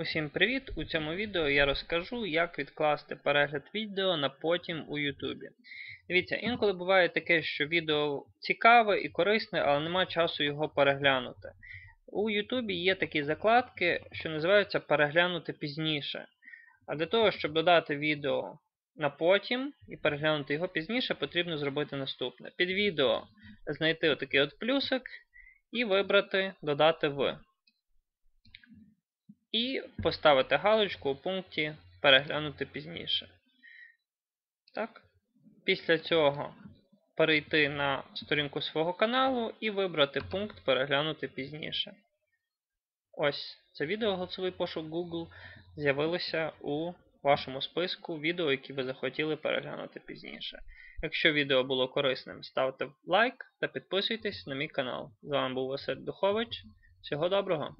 Усім привіт! У цьому відео я розкажу, як відкласти перегляд відео на потім у Ютубі. Дивіться, інколи буває таке, що відео цікаве і корисне, але нема часу його переглянути. У Ютубі є такі закладки, що називаються переглянути пізніше. А для того, щоб додати відео на потім і переглянути його пізніше, потрібно зробити наступне. Під відео знайти отакий от плюсик і вибрати Додати в і поставити галочку у пункті Переглянути пізніше. Так. Після цього перейти на сторінку свого каналу і вибрати пункт Переглянути пізніше. Ось це відео голосовий пошук Google з'явилося у вашому списку відео, які ви захотіли переглянути пізніше. Якщо відео було корисним, ставте лайк та підписуйтесь на мій канал. З вами був Василь Духович. Всього доброго!